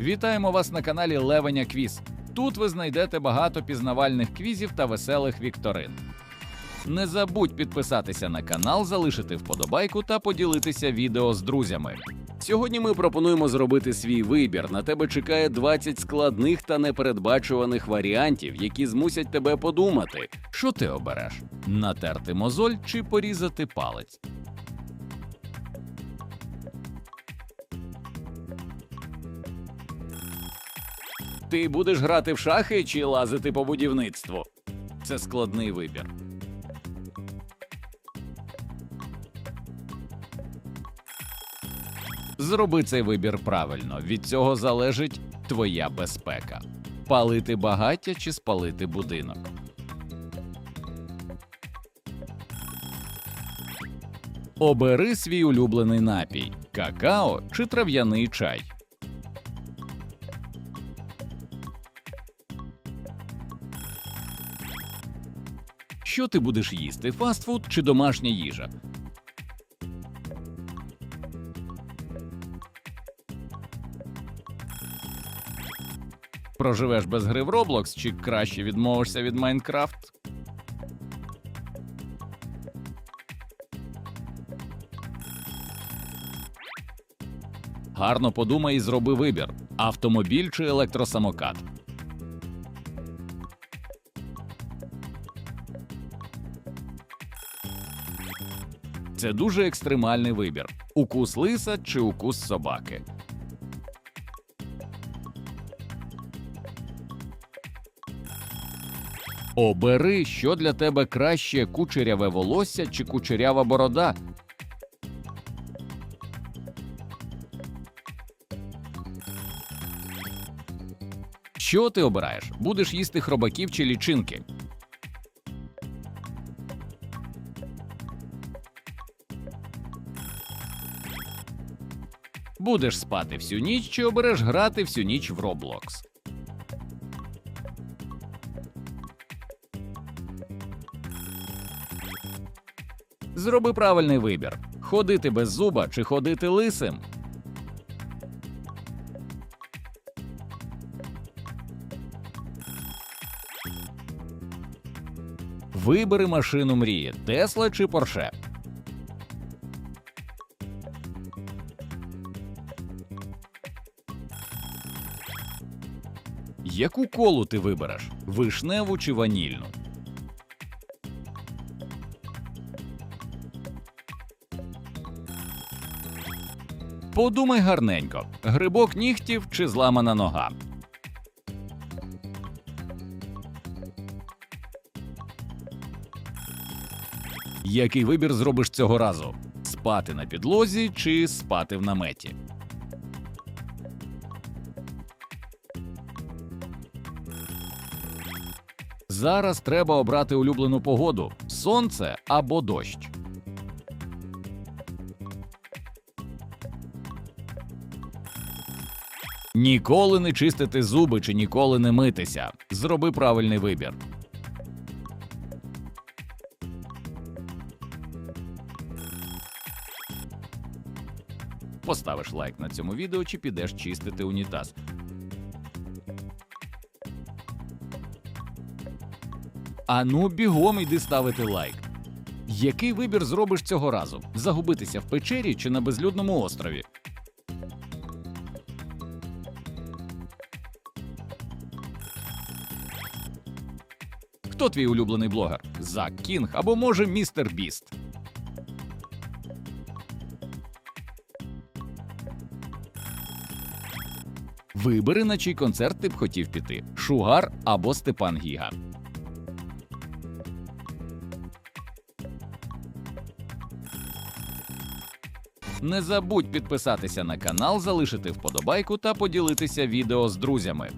Вітаємо вас на каналі Левеня Квіз. Тут ви знайдете багато пізнавальних квізів та веселих вікторин. Не забудь підписатися на канал, залишити вподобайку та поділитися відео з друзями. Сьогодні ми пропонуємо зробити свій вибір. На тебе чекає 20 складних та непередбачуваних варіантів, які змусять тебе подумати. Що ти обереш? Натерти мозоль чи порізати палець? Ти будеш грати в шахи чи лазити по будівництву? Це складний вибір. Зроби цей вибір правильно. Від цього залежить твоя безпека. Палити багаття чи спалити будинок. Обери свій улюблений напій: какао чи трав'яний чай. Що ти будеш їсти? Фастфуд чи домашня їжа? Проживеш без гри в Roblox чи краще відмовишся від Майнкрафт? Гарно подумай і зроби вибір: автомобіль чи електросамокат. Це дуже екстремальний вибір: укус лиса чи укус собаки. Обери, що для тебе краще кучеряве волосся чи кучерява борода. Що ти обираєш? Будеш їсти хробаків чи лічинки? Будеш спати всю ніч чи обереш грати всю ніч в Roblox? Зроби правильний вибір: ходити без зуба чи ходити лисим. Вибери машину мрії Тесла чи Порше. Яку колу ти вибереш? Вишневу чи ванільну? Подумай гарненько: грибок нігтів чи зламана нога. Який вибір зробиш цього разу? Спати на підлозі чи спати в наметі? Зараз треба обрати улюблену погоду: сонце або дощ. Ніколи не чистити зуби чи ніколи не митися. Зроби правильний вибір. Поставиш лайк на цьому відео чи підеш чистити унітаз. Ану, бігом йди ставити лайк. Який вибір зробиш цього разу? Загубитися в печері чи на безлюдному острові? Хто твій улюблений блогер? Зак Кінг або може містер Біст? Вибери, на чий концерт ти б хотів піти: Шугар або Степан Гіга. Не забудь підписатися на канал, залишити вподобайку та поділитися відео з друзями.